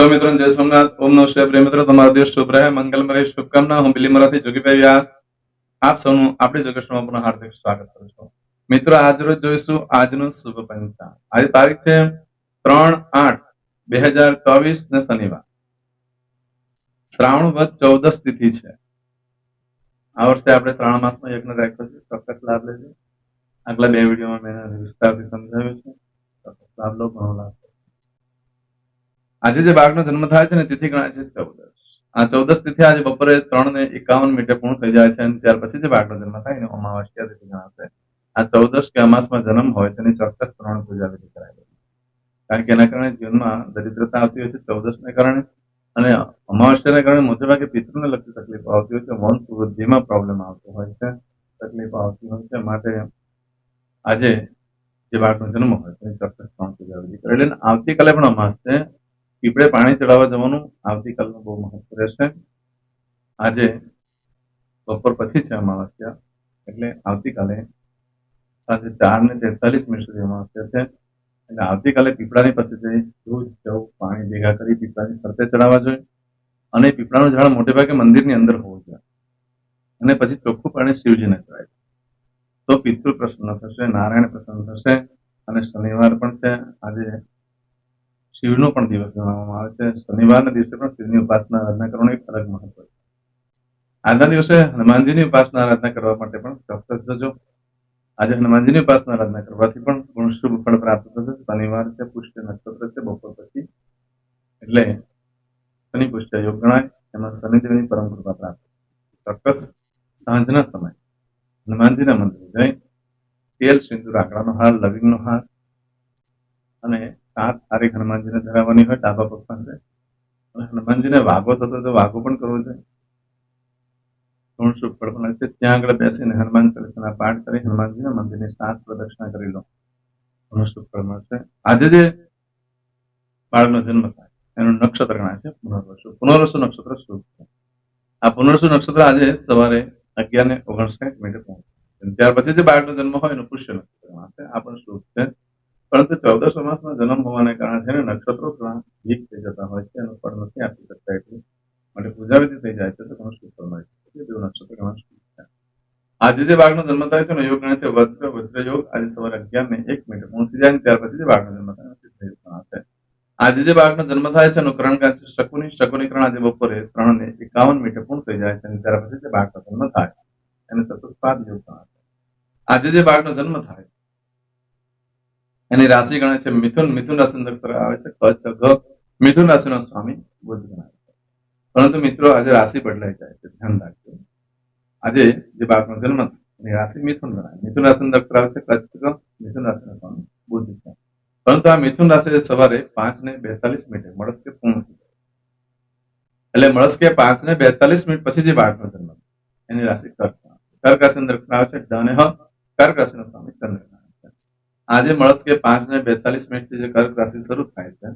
સૌ મિત્રો, જય સોમનાથ. ઓમ નમઃ શિવાય. પ્રિય મિત્રો, તમારો દિવસ શુભ રહે. મંગલમય શુભકામના. હું બિલીમરાથી જોગીભાઈ વ્યાસ. આપ સૌનું આપણી જગતમાં પુનઃ હાર્દિક સ્વાગત કરું છું. મિત્રો આજ જોઈશું આજનું શુભ પંચાંગ. આજે તારીખ છે ત્રણ આઠ બે હજાર ચોવીસ ને શનિવાર. શ્રાવણ વધ ચૌદસ તિથિ છે. આ વર્ષે આપણે શ્રાવણ માસમાં યજ્ઞ રાખ્યો છે. ચોક્કસ લાભ લેજો. આગલા બે વિડીયોમાં મેં વિસ્તારથી સમજાવ્યું છે. ચોક્કસ લાભ લો ઘણો લાભ. આજે જે બાળકનો જન્મ થાય છે ને તિથિ ગણાય છે ચૌદસ આ ચૌદસ તિથિ આજે બપોરે ત્રણ ને એકાવન મિનિટે પૂર્ણ થઈ જાય છે અને ત્યાર પછી જે બાળકનો જન્મ થાય ને અમાવાસ્યા તિથિ ગણાશે આ ચૌદસ કે અમાસમાં જન્મ હોય તેની ચોક્કસ પ્રમાણે પૂજા વિધિ કરાય કારણ કે એના કારણે જીવનમાં દરિદ્રતા આવતી હોય છે ચૌદસને કારણે અને અમાવસ્યાને કારણે મોટેભાગે પિતૃને લગતી તકલીફ આવતી હોય છે વંશ વૃદ્ધિમાં પ્રોબ્લેમ આવતો હોય છે, તકલીફ આવતી હોય છે. માટે આજે જે બાળકનો જન્મ હોય તેની ચોક્કસ ત્રણ પૂજા વિધિ અને આવતીકાલે પણ અમાસ છે પીપળે પાણી ચડાવવા જવાનું આવતીકાલનું બહુ મહત્વ રહેશે આજે બપોર પછી છે. અમાવાસ્યા એટલે આવતીકાલે સાંજે ચાર ને તેતાલીસ મિનિટ સુધી અમાવાસ્યા છે. એટલે આવતીકાલે પીપળાની પાસે જઈ દૂધ, જવું, પાણી ભેગા કરી પીપળાની ફરતે ચડાવવા જોઈએ. અને પીપળાનું ઝાડ મોટે ભાગે મંદિરની અંદર હોવું જોઈએ. અને પછી ચોખ્ખું પાણી શિવજીને ચડાય તો પિતૃ પ્રસન્ન થશે, નારાયણ પ્રસન્ન થશે અને શનિવાર પણ છે. આજે શિવનો પણ દિવસ ગણવામાં આવે છે. શનિવારના દિવસે પણ શિવની ઉપાસના, આરાધના કરવાનું એક અલગ મહત્વ છે. આજના દિવસે હનુમાનજીની ઉપાસના, આરાધના કરવા માટે પણ ચોક્કસ જજો. આજે હનુમાનજીની ઉપાસના, આરાધના કરવાથી પણ ગુણ શુભ ફળ પ્રાપ્ત થશે. શનિવાર છે, પુષ્ય નક્ષત્ર છે, બપોર પછી. એટલે શનિ પુષ્ય યોગ ગણાય, એમાં શનિદેવની પરમ કૃપા પ્રાપ્ત ચોક્કસ સાંજના સમય હનુમાનજીના મંદિરે જઈ તેલ સિંદૂર, આંકડાનો હાર, લવિંગનો હાર અને સાત તારીખ હનુમાનજીને ધરાવવાની હોય ડાબા પગ પાસે. હનુમાનજીને વાગો થતો તો વાગો પણ કરવો જોઈએ. ગુણ શુભ ફળ છે. ત્યાં આગળ બેસીને હનુમાન ચાલીસાના પાઠ કરી હનુમાનજીના મંદિરની સાત પ્રદક્ષિણા કરી લો. ઘણું શુભ મળશે આજે જે બાળકનો જન્મ થાય, એનું નક્ષત્ર ગણાય છે, પુનર્વસુ. પુનર્વસુ નક્ષત્ર શુભ છે? આ પુનર્વસુ નક્ષત્ર આજે સવારે અગિયાર ને ઓગણસાઠ મિનિટે પહોંચે. ત્યાર પછી જે બાળકનો જન્મ હોય એનું પુષ્ય નક્ષત્ર ગણાશે આ પણ શુભ છે? પરંતુ ચૌદસ માસમાં જન્મ હોવાને કારણે છે ને નક્ષત્રો થોડા વીક થઈ જતા હોય છે એનું ફળ નથી આપી શકતા એટલું માટે પૂજા વિધિ થઈ જાય છે તો શુભ ફળ મળે છે? દેવ નક્ષત્ર છે? આજે જે વાઘનો જન્મ થાય છે ને યોગ ગણે છે વજ્ર વજ્ર યોગ, આજે સવારે અગિયાર ને એક મિનિટ થઈ જાય ત્યાર પછી જે વાઘનો જન્મ થાય છે સિદ્ધ યોગ ગણાશે આજે જે બાળકનો જન્મ થાય છે એનું કરણ છે શકુની શકુની કરણ આજે બપોરે ત્રણ ને એકાવન મિનિટે પૂર્ણ થઈ જાય છે અને ત્યાર પછી જે બાળકનો જન્મ થાય એને ચતુષ્પાદ યોગ ગણાશે આજે જે બાળકનો જન્મ થાય એની રાશિ ગણાય છે મિથુન. મિથુન રાશિ અંદર આવે છે મિથુન રાશિનો સ્વામી બુદ્ધ ગણાય છે. પરંતુ મિત્રો આજે રાશિ બદલાઈ જાય છે. ધ્યાન રાખજો. આજે જે બાળકનો જન્મ એની રાશિ મિથુન ગણાય. મિથુન રાશિ અંદર આવે છે કચ્છ. મિથુન રાશિનો સ્વામી બુદ્ધ ગણાય પરંતુ આ મિથુન રાશિ સવારે પાંચ ને બેતાલીસ મિનિટે મળસ્કે પૂર્ણ થઈ જાય. એટલે મળસ્કે પાંચ ને બેતાલીસ મિનિટ પછી જે બાળકનો જન્મ એની રાશિ કર્ક. કર્ક રાશિ અંદર આવે છે ધન. કર્ક રાશિનો સ્વામી ચંદ્ર આજે મળસ્કે પાંચ ને બેતાલીસ મિનિટથી જે કર્ક રાશિ શરૂ થાય છે,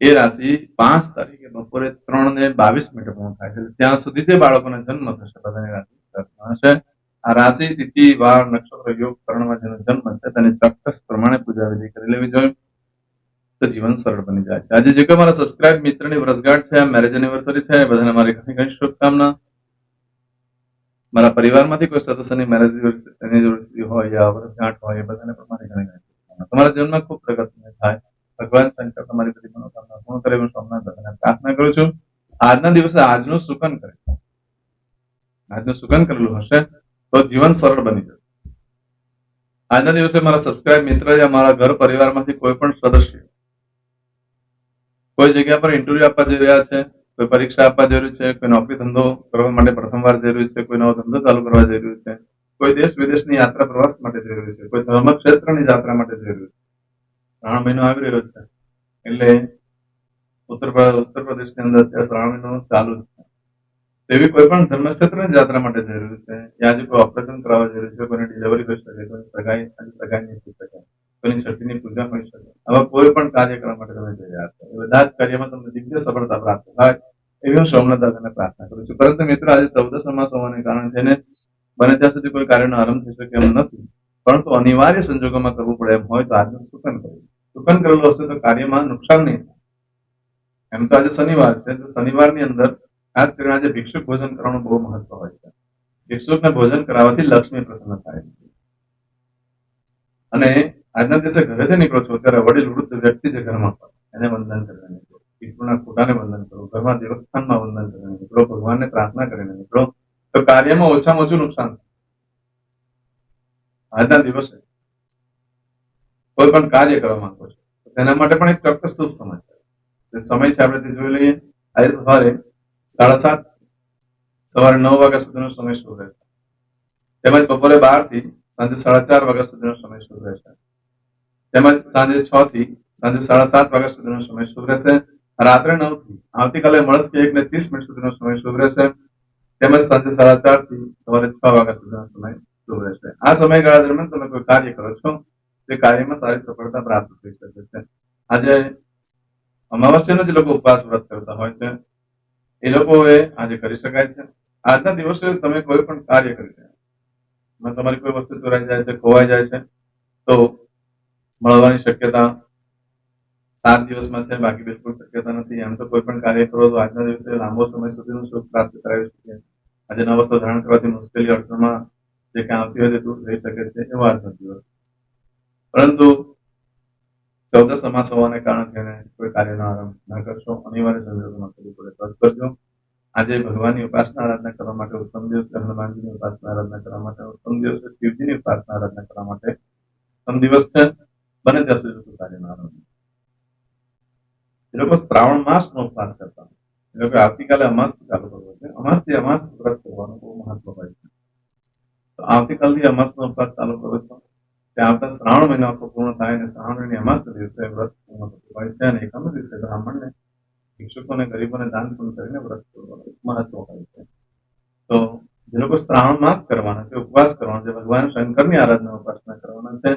એ રાશિ પાંચ તારીખે બપોરે ત્રણ ને બાવીસ મિનિટે પૂર્ણ થાય છે. ત્યાં સુધી જે બાળકોને જન્મ થશે, બધાની રાશિ હશે. આ રાશિ તિથિ, વાર, નક્ષત્ર, યોગ, કરણમાં જેનો જન્મ છે, તેને ચોક્કસ પ્રમાણે પૂજા વિધિ કરી લેવી જોઈએ. તો જીવન સરળ બની જાય છે. આજે જે કોઈ મારા સબસ્ક્રાઇબ મિત્રની વર્ષગાંઠ છે મેરેજ એનિવર્સરી છે, બધાને મારી ઘણી ઘણી શુભકામના. મારા પરિવારમાંથી કોઈ સદસ્યની મેરેજ એનિવર્સરી હોય યા વર્ષગાંઠ હોય, એ બધાને પણ મારી ઘણી ઘણી તમારા જીવનમાં ખૂબ પ્રગતિ થાય. ભગવાન શંકર તમારી બધી મનોકામના પૂર્ણ કરે હું સોમનાથ દાદાને પ્રાર્થના કરું છું. આજના દિવસે આજનું સુકન કરે. આજનું સુકન કરેલું હશે તો જીવન સરળ બની જશે. આજના દિવસે મારા સબસ્ક્રાઇબ મિત્ર યા મારા ઘર પરિવારમાંથી કોઈ પણ સદસ્ય કોઈ જગ્યા પર ઇન્ટરવ્યુ આપવા જઈ રહ્યા છે કોઈ પરીક્ષા આપવા જઈ છે, કોઈ નોકરી ધંધો કરવા માટે પ્રથમવાર જઈ છે, કોઈ નવો ધંધો ચાલુ કરવા જઈ છે, કોઈ દેશ વિદેશની યાત્રા પ્રવાસ માટે જઈ છે, કોઈ ધર્મ ક્ષેત્રની યાત્રા માટે જઈ છે. શ્રાવણ મહિનો આવી રહ્યો છે, એટલે ઉત્તર ઉત્તર પ્રદેશની અંદર અત્યારે શ્રાવણ મહિનો ચાલુ છે. તેવી કોઈ પણ ધર્મ ક્ષેત્રની યાત્રા માટે જઈ છે, યા જે કોઈ ઓપરેશન કરાવવા જઈ છે, કોઈને ડિલિવરી હોઈ શકે કોઈ સગાઈ, આજે સગાઈ નહીં થઈ શકે. છઠ્ઠીની પૂજા હોઈ શકે. આવા કોઈ પણ કાર્યક્રમ માટે તમે તૈયાર છો. એ બધા જ કાર્યમાં તમને દિવ્ય સફળતા પ્રાપ્ત થાય એવી હું સોમનાથ પ્રાર્થના કરું છું. પરંતુ મિત્રો, આજે ચૌદસ હોવાને કારણે થઈને બને ત્યાં સુધી કોઈ કાર્યનો આરંભ થઈ શકે એમ નથી. પરંતુ અનિવાર્ય સંજોગોમાં કરવું પડે એમ હોય તો આજનું સુકન કરવું સુકન કરેલું હશે તો કાર્યમાં નુકસાન નહીં થાય. એમ તો આજે શનિવાર છે. તો શનિવારની અંદર ખાસ કરીને આજે ભિક્ષુક ભોજન કરવાનું બહુ મહત્વ હોય છે. ભિક્ષુકને ભોજન કરાવવાથી લક્ષ્મી પ્રસન્ન થાય છે. અને આજના દિવસે ઘરેથી નીકળો છો ત્યારે વડીલ વૃદ્ધ વ્યક્તિ છે ઘરમાં. એને વંદન કરીને નીકળો પિતૃના ખોટાને વંદન કરો. ઘરમાં દેવસ્થાનમાં વંદન કરીને નીકળો ભગવાનને પ્રાર્થના કરીને નીકળો તો કાર્યમાં ઓછામાં ઓછું નુકસાન. આજના દિવસે કોઈ પણ કાર્ય કરવા માંગો છો તેના માટે પણ એક ચોક્કસ શુભ સમય છે. સમય છે આપણે જોઈ લઈએ. આજે સવારે સાડા સાત, સવારે નવ વાગ્યા સુધીનો સમય શુભ રહેશે તેમજ બપોરે બારથી સાંજે સાડા ચાર વાગ્યા સુધીનો સમય શુભ રહેશે તેમજ સાંજે છ થી સાંજે સાડા સાત વાગ્યા સુધીનો સમય શુભ રહેશે રાત્રે નવથી આવતીકાલે મળશે એક ને ત્રીસ મિનિટ સુધીનો સમય શુભ રહેશે તેમજ સાંજે સાડા ચારથી સવારે છ વાગ્યા સુધીનો સમય શુભ રહેશે આ સમયગાળા દરમિયાન તમે કોઈ કાર્ય કરો છો તે કાર્યમાં સારી સફળતા પ્રાપ્ત થઈ શકે છે. આજે અમાવસ્યાનો જે લોકો ઉપવાસ વ્રત કરતા હોય છે, એ લોકોએ આજે કરી શકાય છે. આજના દિવસે તમે કોઈ પણ કાર્ય કરી રહ્યા તમારી કોઈ વસ્તુ ચોરાઈ જાય છે, ખોવાઈ જાય છે, તો મળવાની શક્યતા સાત દિવસમાં છે, બાકી બિલકુલ શક્યતા નથી. એમ તો કોઈ પણ કાર્ય કરો તો આજના દિવસે લાંબો સમય સુધીનું સુખ પ્રાપ્ત કરાવી શકે આજે નવ ધારણ કરવાથી મુશ્કેલી અડચણમાં જે કાંઈ આવતી હોય તે દૂર થઈ શકે છે એવો આજનો દિવસ પરંતુ ચૌદસ સમાસ હોવાને કારણે થઈને કોઈ કાર્યનો આરંભ ન કરશો. અનિવાર્ય સંજોગોમાં કરવું પડે. તો કરજો. આજે ભગવાનની ઉપાસના આરાધના કરવા માટે ઉત્તમ દિવસ હનુમાનજીની ઉપાસના આરાધના કરવા માટે ઉત્તમ દિવસ છે શિવજીની ઉપાસના આરાધના કરવા માટે ઉત્તમ દિવસ છે. બને ત્યાં સુધી કોઈ કાર્યનો ન એ લોકો શ્રાવણ માસનો ઉપવાસ કરતા એ લોકો આવતીકાલે અમાસ ચાલુ કરવો છે અમાસથી અમાસ વ્રત કરવાનું બહુ મહત્વ હોય છે. તો આવતીકાલથી અમાસનો ઉપવાસ ચાલુ કરો છો. ત્યાં આવતા શ્રાવણ મહિનો પૂર્ણ થાય અને શ્રાવણ મહિની અમાસ દિવસે વ્રત પૂર્ણ થતું હોય છે અને એકમ દિવસે બ્રાહ્મણને ભિક્ષુકોને, ગરીબોને દાન પૂર્ણ કરીને વ્રત કરવાનું મહત્વ હોય છે. તો જે લોકો શ્રાવણ માસ કરવાના છે, ઉપવાસ કરવાનો છે, ભગવાન શંકરની આરાધના ઉપાસના કરવાના છે.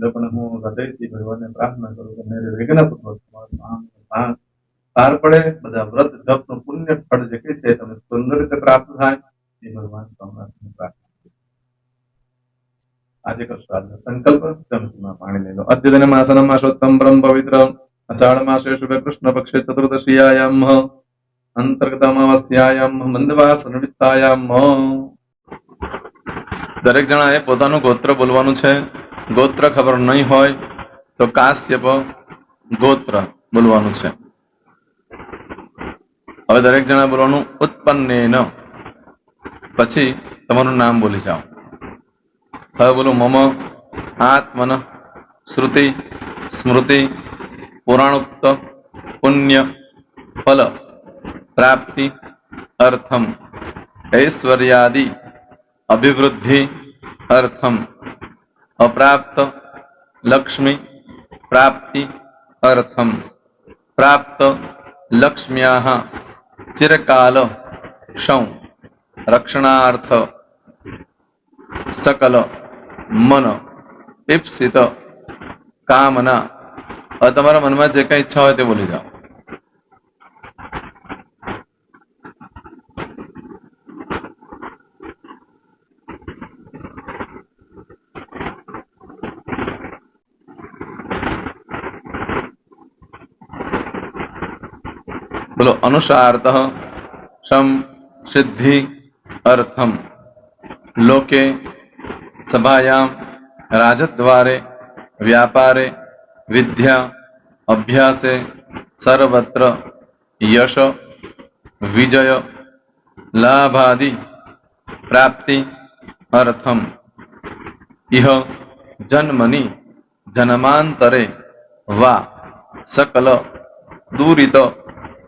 એ લોકોને હું હૃદયથી ભગવાનને પ્રાર્થના કરું કે મેરે વિઘ્ન પૂર્વક તમારો પાર પડે બધા વ્રત જપનું પુણ્ય ફળ જે છે તમને સુંદર રીતે પ્રાપ્ત થાય એ ભગવાન સોમનાથની પ્રાર્થના આજે કરશો આજનો સંકલ્પ ચમચીમાં પાણી લઈ લો અદ્યતન માસનમ માસોત્તમ પરમ પવિત્ર અષાઢ માસે શુભે કૃષ્ણ પક્ષે ચતુર્દશીયાયામ અંતર્ગતમાવસ્યાયામ મંદવાસ નિમિત્તાયામ દરેક જણાએ પોતાનું ગોત્ર બોલવાનું છે ગોત્ર ખબર નહીં હોય તો કાશ્યપ ગોત્ર બોલવાનું છે. હવે દરેક જણા બોલવાનું ઉત્પન્ન પછી તમારું નામ બોલી જાઓ. હવે બોલો મમ, આત્મન, શ્રુતિ, સ્મૃતિ, પુરાણોક્ત, પુણ્ય, ફલ, પ્રાપ્તિ, અર્થમ, ઐશ્વર્યાદિ, અભિવૃદ્ધિ, અર્થમ. અપ્રાપ્ત લક્ષ્મી પ્રાપ્તિ અર્થમ. પ્રાપ્ત લક્ષ્મ્યા ચિરકાલ ક્ષૌ. રક્ષણાર્થ સકલ મન. ઈપ્સિત કામના. તમારા મનમાં જે કઈ ઈચ્છા હોય તે બોલી જાઓ. બોલો અનુસાર્થ સમ સિદ્ધિ અર્થમ લોકે સભાયામ રાજદ્વારે વ્યાપારે વિદ્યા અભ્યાસે સર્વત્ર યશ વિજય લાભાદિ પ્રાપ્તિ અર્થમ ઇહ જન્મની જન્માંતરે વા સકલ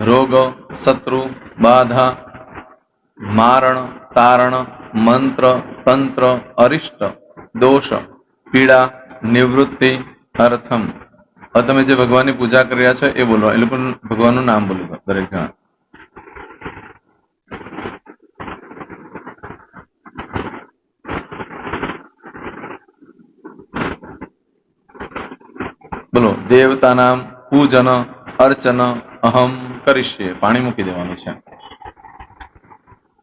રોગ, શત્રુ, બાધા, મારણ, તારણ, મંત્ર, તંત્ર, અરિષ્ટ, દોષ, પીડા, નિવૃત્તિ, અર્થમ. તમે જે ભગવાનની પૂજા કરી રહ્યા છો એ બોલો. એ લોકો ભગવાનનું નામ બોલી દરેક જણા. બોલો. દેવતાનામ પૂજન, અર્ચન અહમ કરીશ પાણી મૂકી દેવાનું છે.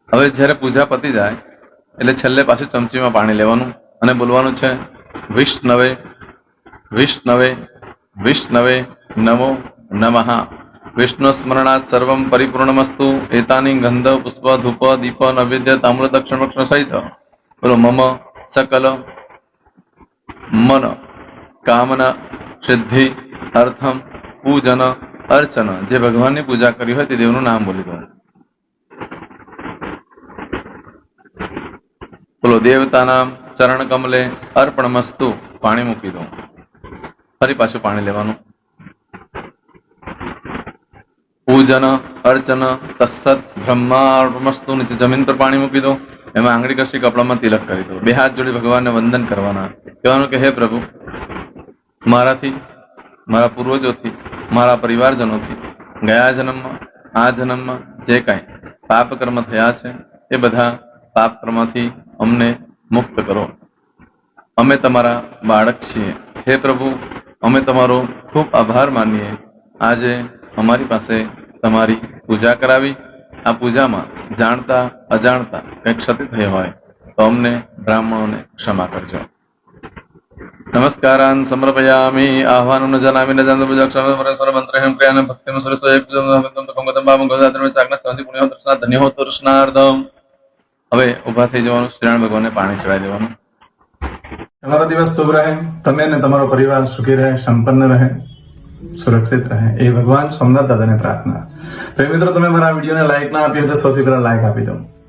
હવે જ્યારે પૂજા પતી જાય, એટલે છેલ્લે પાછું ચમચીમાં પાણી લેવાનું અને બોલવાનું છે, વિષ્ણવે વિષ્ણવે વિષ્ણવે નમો નમઃ. વિષ્ણુ સ્મરણાત સર્વમ પરિપૂર્ણમસ્તુ, એતાની ગંધ, પુષ્પ, ધૂપ, દીપ, નૈવેદ્ય તામ્ર દક્ષિણ વક્ષણ સહિત. બોલો, મમ, સકલ, મન, કામના, સિદ્ધિ, અર્થમ, પૂજન અર્ચન, જે ભગવાનની પૂજા કરી હોય તે દેવનું નામ બોલી દો બોલો દેવતાના ચરણ કમલે અર્પણમસ્તુ પાણી મૂકી દો ફરી પાછું પાણી લેવાનું. પૂજન, અર્ચન તસ્સત બ્રહ્માર્પણમસ્તુ નીચે જમીન પર પાણી મૂકી દો એમાં આંગળી કશી કપડામાં તિલક કરી દો બે હાથ જોડી ભગવાનને વંદન કરવાના. કહેવાનું કે, હે પ્રભુ, મારાથી, મારા પૂર્વજોથી મારા પરિવારજનોથી. ગયા જન્મમાં, આ જન્મમાં જે કાંઈ પાપ કર્મ થયા છે, એ બધા પાપ કર્મથી અમને મુક્ત કરો. અમે તમારા બાળક છીએ. હે પ્રભુ, અમે તમારો ખૂબ આભાર માનીએ. આજે અમારી પાસે તમારી પૂજા કરાવી. આ પૂજામાં જાણતા, અજાણતા કંઈક ક્ષતિ થઈ હોય તો અમને બ્રાહ્મણોને ક્ષમા કરજો. ન જાનતો પૂજાક્ષર પરેશ્વર મંત્રેહમ ક્રિયાન ભક્તિમ સરસ્વય પૂજન કંગતમ પામં ગોદાત્રમ ચાગ્ન શાંતિ પુણ્ય દર્શના ધન્ય હો તૃષ્ણાર્ધમ હવે ઊભા થઈ જવાનું શ્રીરામ ભગવાનને પાણી ચડાવી દેવાનું તમારો દિવસ શુભ રહે તમે અને તમારો પરિવાર સુખી રહે સંપન્ન રહે સુરક્ષિત રહે એ ભગવાન સોમનાથ દાદાને પ્રાર્થના પ્રેમ મિત્રો તમે મારા વિડીયોને લાઈક ના આપી હોય તો સૌથી પહેલા લાઈક આપી દો